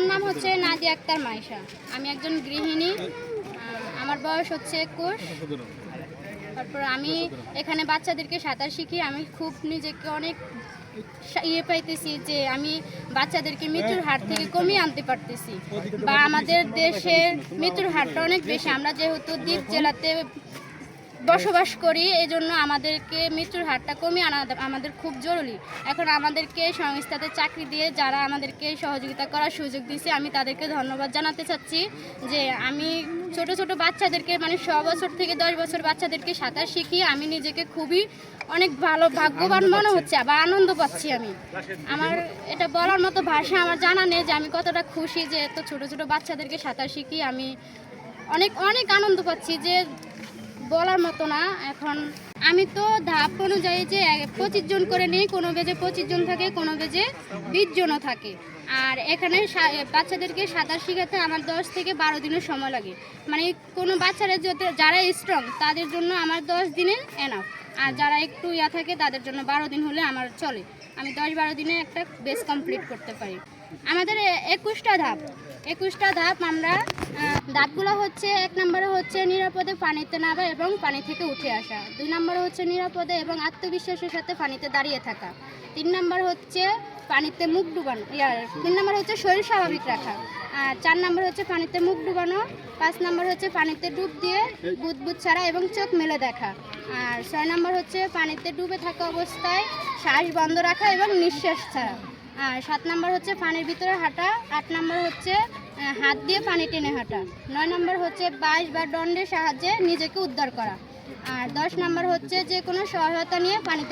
আমার নাম হচ্ছে নাদি আক্তার মাইশা। আমি একজন গৃহিণী আমার বয়স হচ্ছে একুশ। তারপর আমি এখানে বাচ্চাদেরকে সাঁতার শিখি। আমি খুব নিজেকে অনেক ইয়ে পাইতেছি যে আমি বাচ্চাদেরকে মৃত্যুর হার থেকে কমিয়ে আনতে পারতেছি বা আমাদের দেশের মৃত্যুর হারটা অনেক বেশি। আমরা যেহেতু দ্বীপ জেলাতে বসবাস করি এই জন্য আমাদেরকে মৃত্যুর হারটা কমিয়ে আনা আমাদের খুব জরুরি। এখন আমাদেরকে সংস্থাতে চাকরি দিয়ে যারা আমাদেরকে সহযোগিতা করার সুযোগ দিয়েছে আমি তাদেরকে ধন্যবাদ জানাতে চাচ্ছি যে আমি ছোট ছোট বাচ্চাদেরকে মানে ছ বছর থেকে দশ বছর বাচ্চাদেরকে সাঁতার শিখিয়ে আমি নিজেকে খুবই অনেক ভালো ভাগ্যবান মনে হচ্ছে বা আনন্দ পাচ্ছি আমি। আমার এটা বলার মতো ভাষা আমার জানা নেই যে আমি কতটা খুশি যে এত ছোট ছোট বাচ্চাদেরকে সাঁতার শিখি আমি অনেক অনেক আনন্দ পাচ্ছি যে বলার মতো না। এখন আমি তো ধাপ অনুযায়ী যে পঁচিশ জন করে নিই, কোনো বেজে পঁচিশ জন থাকে, কোনো বেজে বিশ জনও থাকে। আর এখানে বাচ্চাদেরকে সাঁতার শেখাতে আমার দশ থেকে বারো দিনের সময় লাগে। মানে কোনো বাচ্চারা যারা স্ট্রং তাদের জন্য আমার দশ দিনে এনাফ আর যারা একটু ইয়া থাকে, তাদের জন্য বারো দিন হলে আমার চলে। আমি দশ বারো দিনে একটা বেস কমপ্লিট করতে পারি। আমাদের একুশটা ধাপ। একুশটা ধাপ আমরা ধাপগুলো হচ্ছে, এক নম্বরে হচ্ছে নিরাপদে পানিতে নামা এবং পানি থেকে উঠে আসা। দুই নম্বরে হচ্ছে নিরাপদে এবং আত্মবিশ্বাসের সাথে পানিতে দাঁড়িয়ে থাকা। তিন নম্বর হচ্ছে পানিতে মুখ ডুবানো তিন নম্বর হচ্ছে শরীর স্বাভাবিক রাখা। আর চার নম্বর হচ্ছে পানিতে মুখ ডুবানো, পাঁচ নম্বর হচ্ছে পানিতে ডুব দিয়ে বুদবুদ ছাড়া এবং চোখ মেলে দেখা। আর ছয় নম্বর হচ্ছে পানিতে ডুবে থাকা অবস্থায় শ্বাস বন্ধ রাখা এবং নিঃশ্বাস ছাড়া। সাত নম্বর হচ্ছে পানির ভিতরে হাঁটা, আট নম্বর হচ্ছে হাত দিয়ে পানি টেনে হাঁটা। নয় নম্বর হচ্ছে বাইশ বা দণ্ডের সাহায্যে নিজেকে উদ্ধার করা। আর দশ নম্বর হচ্ছে যে কোনো সহায়তা নিয়ে পানিতে